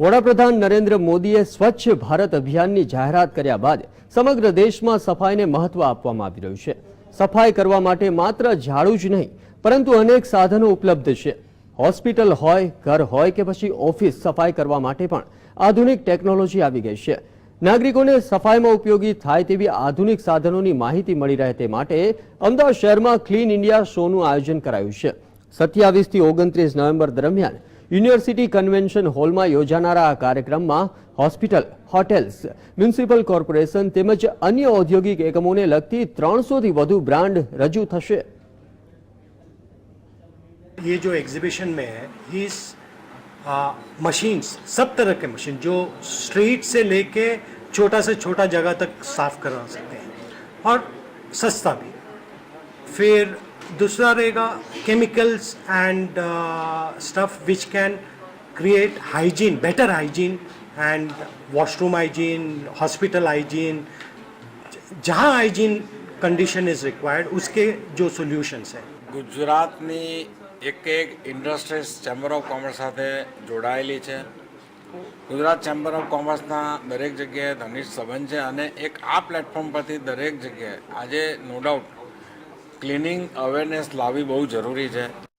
વડાપ્રધાન નરેન્દ્ર મોદીએ સ્વચ્છ ભારત અભિયાનની જાહેરાત કર્યા બાદ સમગ્ર દેશમાં સફાઈને મહત્વ આપવામાં આવી રહ્યું છે. સફાઈ કરવા માટે માત્ર ઝાડુ જ નહીં, પરંતુ અનેક સાધનો ઉપલબ્ધ છે. હોસ્પિટલ હોય, ઘર હોય કે પછી ઓફિસ સફાઈ કરવા માટે પણ આધુનિક ટેકનોલોજી આવી ગઈ છે. નાગરિકોને સફાઈમાં ઉપયોગી થાય તેવી આધુનિક સાધનોની માહિતી મળી રહે તે માટે અમદાવાદ શહેરમાં ક્લીન ઇન્ડિયા શોનું આયોજન કરાયું છે. સત્યાવીસથી ઓગણત્રીસ નવેમ્બર દરમિયાન યુનિવર્સિટી કન્વેન્શન હોલમાં યોજાનારા આ કાર્યક્રમમાં હોસ્પિટલ હોટેલ્સ મ્યુનિસિપલ કોર્પોરેશન તેમજ અન્ય ઔદ્યોગિક એકમોને લગતી ત્રણસોથી વધુ બ્રાન્ડ રજૂ થશે ये जो एग्जीबिशन में है इस मशीन्स सब तरह के मशीन जो स्ट्रीट से लेके छोटा से छोटा जगह तक साफ करवा सकते हैं और सस्ता भी फिर दूसरा रहेगा chemicals and stuff which can create hygiene better hygiene and washroom hygiene hospital hygiene जहाँ हाइजीन कंडीशन इज रिक्वायर्ड उसके जो सॉल्यूशंस हैं ગુજરાતની એક એક ઇન્ડસ્ટ્રીઝ ચેમ્બર ઓફ કોમર્સ સાથે જોડાયેલી છે ગુજરાત ચેમ્બર ઓફ કોમર્સના દરેક જગ્યાએ ઘનિષ્ઠ સંબંધ છે અને એક આ પ્લેટફોર્મ પરથી દરેક જગ્યાએ આજે નો ડાઉટ ક્લિનિંગ અવેરનેસ લાવવી બહુ જરૂરી છે.